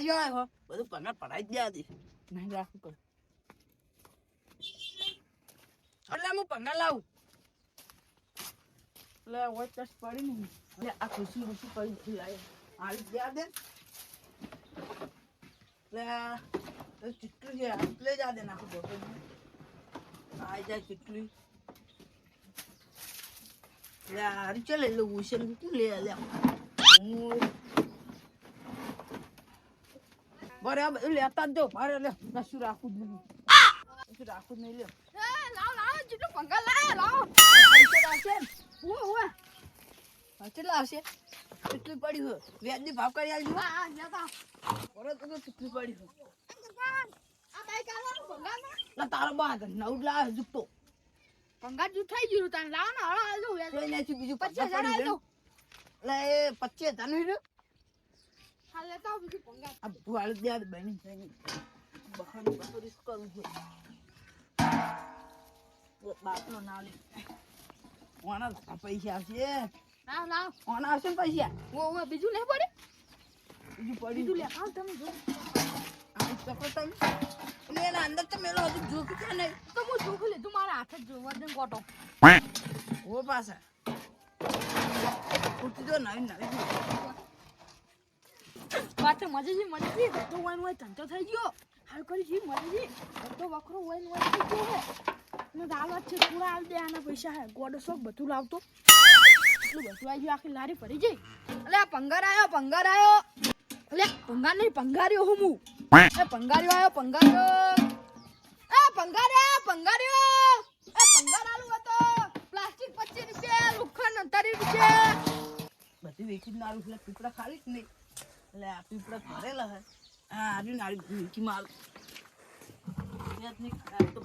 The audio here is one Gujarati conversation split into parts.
પંગાળીઓ આવ્યો બધું પગાર પડાઈ જ ગયા હતી રાખવું પડે એટલે હું પગાર લાવું એટલે હોય ટચ પડી નહીં એટલે આ ખુશી ખુશી પડી નથી આવી ગયા દે એટલે ચીટલું છે એટલે જ દે નાખું બોટલ આવી જાય ચીટલી એટલે હારી ચાલે એટલે ઉછેર તું લે લે હું બરે આ બધું લેતા જ જો મારે લે કશું રાખું જ નહીં કશું રાખું જ નહીં લે. લાવ લાવ જેટલું પંગા લાવ લાવ. પૈસા રાખશે હું હું હા, કેટલા આવશે? કેટલી પડી હોય? વ્યાજની ભાવ કરી આવજો આ લેતા બરો તો. કેટલી પડી હોય? તારો બા નવ લાવે હજુ તો. જુ થઈ ગયું તને લાવ ને હળો દઉં બીજું પચીસ હજાર એટલે પચીસ હજારનું રહ્યું હાલ લેતા આવ બીજું ભંગાર આ ભુવાળ દે બની બની બહાનું બહારું કરવું છે. બાપનો ના લે ઓના પૈસા આવશે લાવ લાવ. ઓના આવશે ને પૈસા? ઓ બીજું લે પડે. બીજું પડી બીજું લે. આવ તમે જો. આ ચકો તમે. અને એના અંદર તો મેલો હજુ જોક છે નહીં તો હું જોખું લીધું મારા હાથે જ જોવા દે કોટો ઓ પાછા. ઉઠી જો નવી નવી. વાત મજેજી મજેજી તો વાઈન હોય, ધંધો થઈ ગયો. હાલ કરી જી મજેજી તો વખરો વાઈન હોય, થઈ ગયો હે. ને દાવત છે પૂરા આલ દે, આના પૈસા હે. ગોડો શોખ બધું લાવતો. એટલું બધું આવી ગયું, આખી લારી ભરી જઈ અલે, આ પંગાર આવ્યો પંગાર આવ્યો અલે, પંગાર નહીં, પંગાર્યો હું હું એ પંગાર્યો આવ્યો પંગાર્યો. એ પંગાર્યો પંગાર્યો. એ પંગાર આલુ હતો. પ્લાસ્ટિક પચીસ રૂપિયા લોખંડ ત્રીસ રૂપિયા. બધી વેચી જ એટલે પીપળા ખાલી જ નહીં. પીપળા ભરેલા હે. મારું તો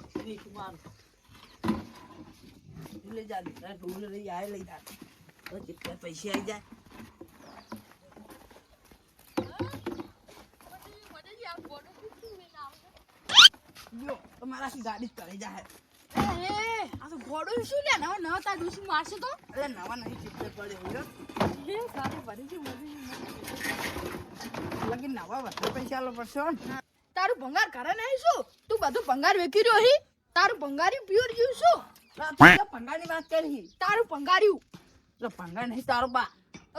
જા ઢોલ લઈ જા તો જેટલા પૈસા આવી જાય? જો તમારાથી ગાડી જ કરી જાય. આ તો ઘોડો શું લે નવા નવા તાર ડૂસી મારશે તો? એટલે નવા નહીં ચિત્ર પડે હોય સારું ભરી છે મજી લગી નવા વધારે પૈસા લો પડશે તારું ભંગાર કરે નહીં શું? તું બધું ભંગાર વેકી રહ્યો હી. તારું ભંગારી પ્યોર જીવ શું? ના, તું તો પંગાની વાત કરી તારું ભંગાર્યું. તો ભંગાર નહીં તારો બા.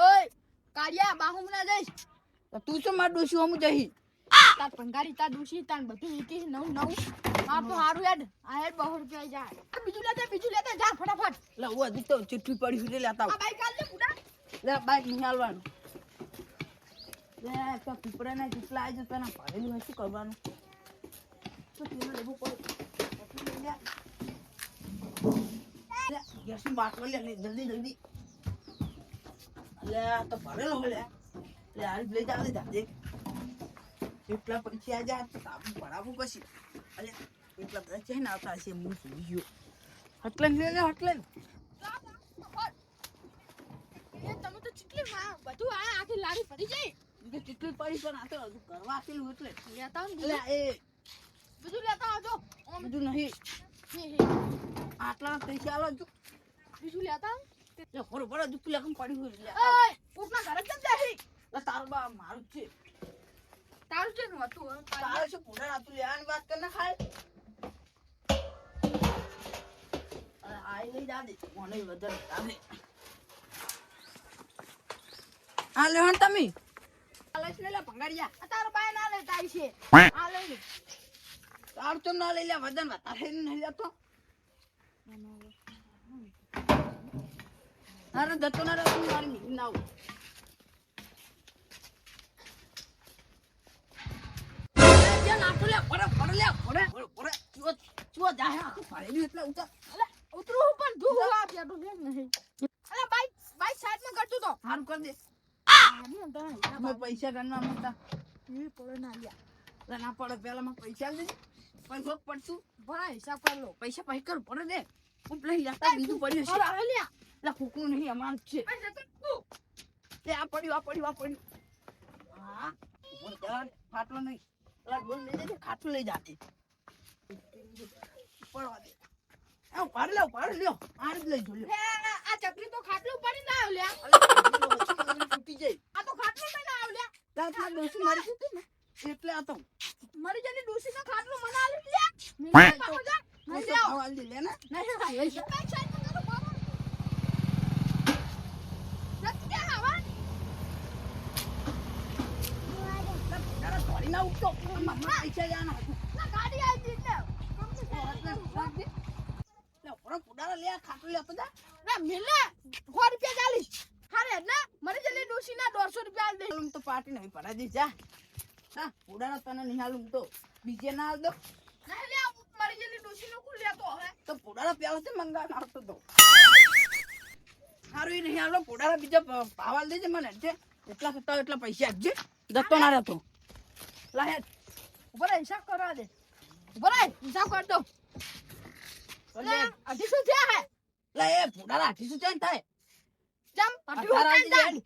ઓય કાળિયા બાહુમ ના જઈશ. તો તું શું માર ડોસી હું જહી તાર ભંગારી તાર દોશી તાર બધું વેકી નવ નવું. માર તો હારું યાદ આ હેડ બહુ રૂપિયા જાય આ બીજું લેતા બીજું લેતા જા ફટાફટ. લે હું હજી તો ચિઠ્ઠી પડી સુધી લેતા આ બાઈક હાલ લે બુડા લે બાઈક નહીં હાલવાનું પીપળાના જેટલા આવી જતા ને ભરેલું હોય શું કરવાનું? તો તેમાં લેવું પડે. ગેસની બાટલો લે જલ્દી જલ્દી. લે, આ તો ભરેલો લે. એટલે આ લઈ જા લઈ જા દેખ એટલા પછી આ જા તો તાબુ ભરાવું પછી એટલા બધા છે ને આવતા હશે, હું જોઈ હટલે હટલે તમે તો ચીટલી બધું આ આખી લારી પડી જાય. કેટલી પડી પણ આ તો હજુ કરવા આપેલું એટલે. લેતા એટલે એ. બીજું લેતા આવજો. બીજું નહીં. હે હે. આટલા પૈસા આલો જો. બીજું લેતા. એ દુઃખ લેખમ પડી હોય લે. ઓય ઘરે આ તારું બા મારું છે. તારું છે ને હતું હે? તારું. તારે શું પૂરા રાતું લેવાની વાત કર ના ખાય અરે આઈ લઈ જા દે મને વધારે જાને આ લે તમે. લઈશ ને ભંગારિયા. તારો બાય ના લઈ તારી છે. આ લઈ લે. તાર તો ના લઈ લે વજન વધારે કરતું તો. હારું કરી દે. અમે પૈસા ગણવા માંગતા. આવી પડે ના લ્યા. ના પડે પેલા માં પૈસા આલી પૈસો પડતું ભણા હિસાબ કરી લો. પૈસા પૈ કર પડે દે. હું લઈ યાતા બીજું પડ્યું છે નહીં અમારું છે. આ જતો તું તે આ પડ્યું આ પડ્યું આ પડ્યું. હા નહીં. પેલા બોલ લઈ જજે ખાટલો લઈ જાતે. પડવા દે. આ પાડ લ્યો. આ જ લઈ જો આ ચકલી તો ખાટલું પડી ના આવ લ્યા અલે, તૂટી જાય આ તો ખાટલું પડી મારી ને? એટલે આ તો. મરી જની ડોસી નો ખાટલું મને આલી તો આલી લે ને. નહીં કરો બાબા નથી કે આવા તારા ના પૈસા જાના ના ગાડી દે લે ઓરો પુડારા લે ખાટલો લે તો જા ના મિલે. સો રૂપિયા ચાલીસ. હારે ના મરી જલી ડોસી ના દોઢસો રૂપિયા આલી દે. હાલું તો પાર્ટી નહીં પડા દે જા. હા પુડારા તને નહીં હાલું તો બીજે ના હાલ દો. ના લે મરી જલી ડોસી નો કુલ લેતો હવે. તો પુડારા પેલા છે મંગા નાખતો તો. સારું ઈ નહીં હાલો પુડારા બીજા પ- પાવાલ દેજે મને છે એટલા થતા એટલા પૈસા આપજે. જતો ના રહેતો. લાય ઉપર હિસાબ કરવા દે. ઉપર હિસાબ કર દો લે અઢીસો થયા હે. લે એ પુડારા આઠીસો ચાલ થાય જમ અઢીસો અઢાર થયા આલી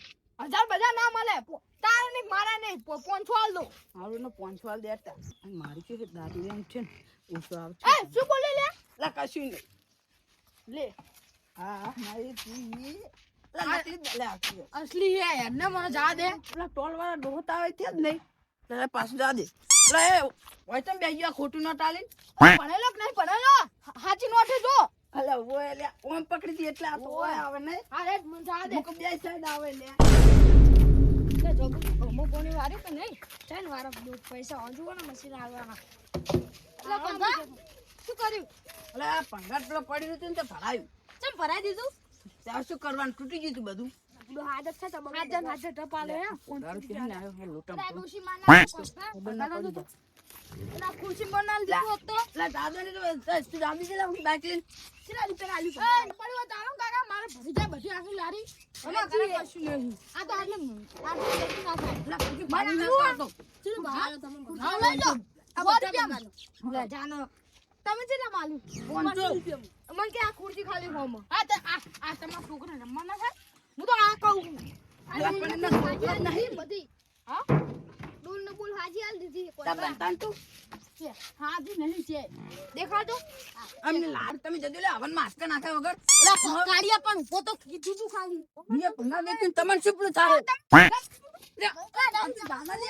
હજાર બધા ના મળે. તારે નહીં મારા નહીં. પોન પોંચસો દો મારું ને પાંચસો હાલ દેતા મારી કે દાદી એમ છે ને ઓછો આવે એ શું બોલે લે? લે કશું નહીં. લે. હા મારી તી અસલી હે એમને મને જા દે. પેલા ટોલ વાળા ડોહતા આવે તે જ નહીં. તારે પાછું જા દે. એટલે એ હોય તમે બે ગયા ખોટું ન ટાલી. ભણેલો કે નહીં ભણેલો? હાચી નોટે જો. અલે ઓય એટલે ઓમ પકડી દી એટલે આ તો ઓય. આવે ને. અરે મને જા દે. મુક બે સાઈડ આવે લે. તે જો અમો કોની વારી કે નહીં. ચાલ વારો દૂધ પૈસા હજુ ને મશીન આવવાના એટલે કંદા શું કર્યું? એટલે આ પંગાટ પેલો પડી રહ્યું હતું ને તે ભરાયું. ચમ ભરાઈ દીધું? ત્યાં શું કરવાનું? તૂટી ગયું બધું. હાજર છે તો હાજર હાજર ટપાલે હે આવ્યો. ડોશી ખબર ખુરશી બનાલ દીધું હોત એટલે દાદાને તો તું દાબી હું બાઈક કેટલા રૂપિયા આલી પડ્યો તારો કાકા મારે ભરી બધી આખી લારી. હવે કરે કશું નહીં. આ તો આટલે આટલે જતી ના થાય એટલે ના પાડતો. ચલો બહાર હા લઈ લો. સો રૂપિયા લે. જાનો. તમે છે માલું. મને કે આ ખુરશી ખાલી હોમ હા તો આ આ તમારા છોકરા રમવા ના થાય હું તો આ કહું. નહીં. બધી તાર બંધાણ તું. હાજી નહીં છે. દેખાડો અમને લાડ તમે જજો લે હવન માસ્ક નાખ્યા વગર. એટલે કાઢિયા પણ ઊભો તો કીધું તું ખાલી. મેં ભંગા વેચીને તમને શું પેલું થાય લે, દાદા લે.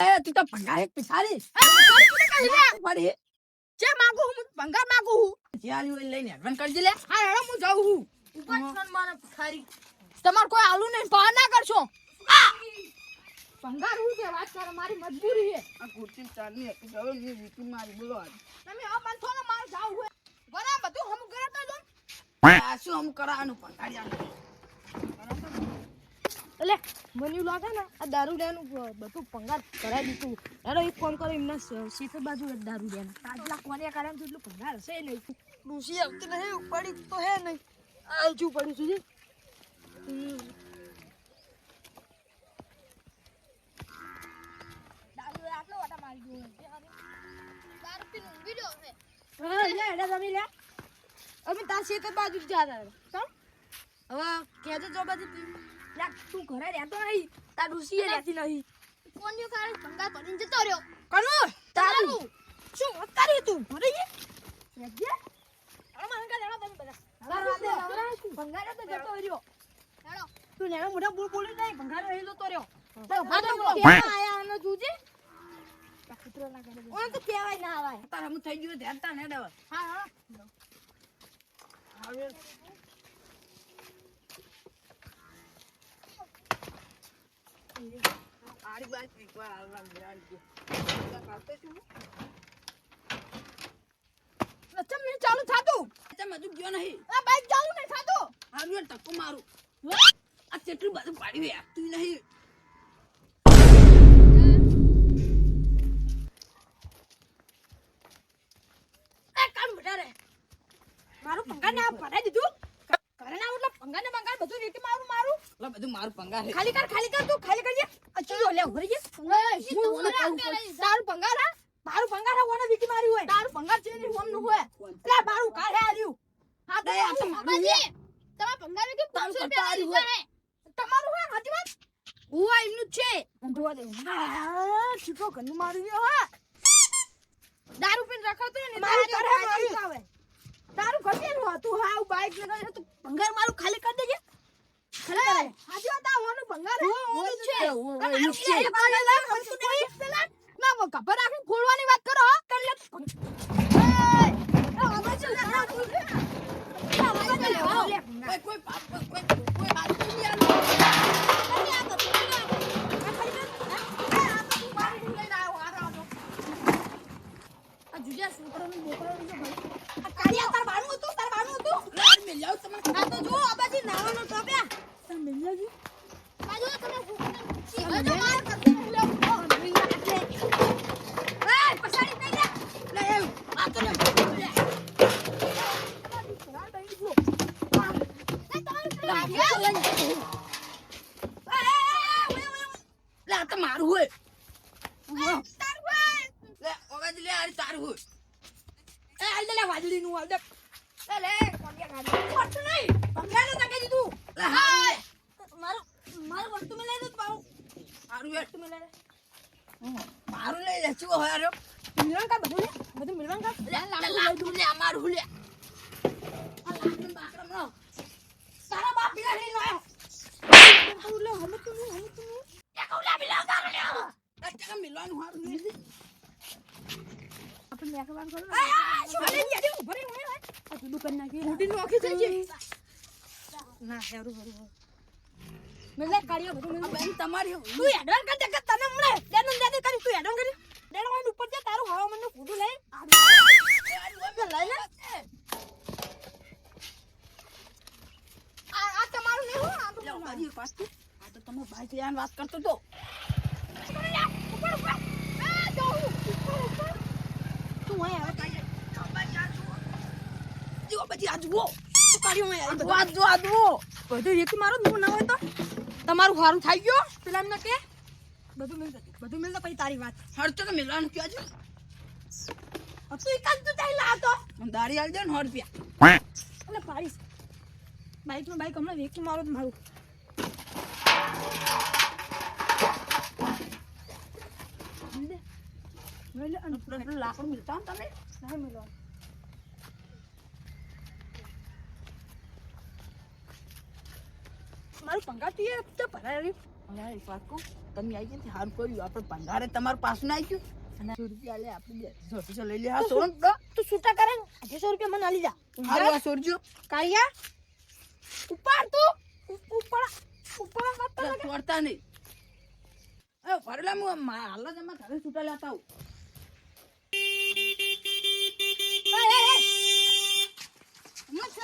લે, તું તો ભંગા એક પિસારી. પડી. જ્યાં આવ્યું લઈને advance કરજે લે. તમારે કોઈ આલુ નહીં પાર ના કરશો ભંગાર હું છે? વાત કરે મારી મજબૂરી છે. આ ખુરશી ચાલની હતી, મેં મારી, બોલો આજે. તમે આ બંધો થોડો મારે જાવ હોય. બરાબર બધું હમ કરે તો જો આ શું આમ કરાવાનું ભંગારિયાનું? એટલે મને એવું લાગે ને આ દારૂ લેવાનું બધું પંગાર કરાવી દીધું. એનો એક ફોન કરો એમને સીધે બાજુ દારૂ લેવાનું તાજલા કોને કારણ તો એટલું પંગાર હશે નહીં. ડૂસી આવતી નહીં ઉપાડી તો હે નહીં. આલજુ પડ્યું સુધી દારૂ આટલો વાટા મારી ગયો દારૂ પીને ઊંઘી ગયો છે હા લે એડા તમે લે. અમે તાર શેત બાજુ જ જતા હતા. હવે કેજો જો પી યાર તું ઘરે રહેતો નહીં. તાર ડૂસી રહેતી નહીં. કોન્યો કાળ ભંગાર ભરીને જતો રહ્યો. કનું તારું? શું વાત કરી તું ભરી ગઈ? રહેજે હવે મને કા લેણો તમે બધા રાતે ભંગારે તો જતો રહ્યો. હેડો. તું નેનો મોઢા બોલ બોલી નહીં ભંગારે રહી જતો રહ્યો. તો ભાતો આયા આનો જોજે? કરે ઓન તો કેવાય ના આવાય. તારે હું થઈ ગયું ધ્યાન તા ને ડવા. હા હા. હવે હું. નહીં ચાલુ થાતું તેમ હજુ ગયો નહીં આ બાઈક ચાલુ નહીં થાતું. આવ્યો ટક્કો મારું. આ કેટલું બધું પાડ્યું યાર. તું નહીં. મારું પંગાર ખાલી કર ખાલી કર તું ખાલી કરજે. અચી જો લે ઉભરી જે હું છું. તારું પંગાર હા? મારું પંગાર હા ઓને વીટી મારી હોય. તારું પંગાર છે ને હોમનું હોય એટલે મારું કાઢે આલ્યું. હા તો આ તો મારું બાબાજી તમારા પંગારે કે તારું 500 કરતા રૂપિયા આવ્યું લીધા તમારું હોય હાજી વાત હું એમનું છે. ઊંધવા દે હા છીકો ઘરનું મારું ગયો હા દારૂ પીને તો ને મારું તારે કરે મારું. આવે. તારું ઘટેલું હતું? હા હું બાઈક ને તો તું ભંગાર મારું ખાલી કરી દેજે. હાજી વાત ઓનું ભંગાર છે લે પેલા ના કબર ખોલવાની કરો હો કર એ ના લે કોઈ કોઈ કોઈ કોઈ મારું હોય તારું હોય લે વાદળી નું હાલ લે લે કોણકે ગાડી ફટ તકે લઈ કા બધું લે બધું અમારું તમારી તું હેડવાન કર તને દેન કરી તું હેડવાન કરી દેન વાન ઉપર જે તારું હવા મને કુડું લઈ આ લઈ લે આ આ તમારું નહીં હો આ તો લે ઓગાજી પાસ આ તો તમે ભાઈ થી વાત કરતો તો ઉપર ઉપર આ જો ઉપર ઉપર તું અહીં હવે કાઢ જો પછી આ જુઓ તું કાઢ્યો મેં આ જુઓ, આ જુઓ આ જુઓ બધું એક મારો જ ના હોય તો તમારું સારું થઈ ગયો પેલા એમને કે બધું મિલ બધું મિલ પછી તારી વાત હરતો તો મિલવાનું ક્યાં છે હવે તું એક જ તું તઈ લાતો દારી આલ દે ને સો રૂપિયા એટલે પાડીશ બાઈકનું બાઈક હમણાં વેકી મારો જ મારું લે. લઈ લે અને પેલું પેલું લાકડું મિલતા તમે નહીં મિલવાનું. મારું પંગા તું ભરાય એક વાત કહું તમે આવી ગયા સારું કર્યું આપણે પંગારે તમારું પાછું ના આવી ગયું અને સો રૂપિયા લે આપણે સો રૂપિયા લઈ લે હા સોન તું છૂટા કરે ને અઢીસો રૂપિયા મને આલી જા હારું આ સોરજો કાળિયા ઉપાડ તું ઉપાડ ઉપાડ વાત તો લે, તોડતા નહીં ભરેલા હું મા- હાલ જ એમાં ઘરે છૂટા લેતા આવું Mă-ți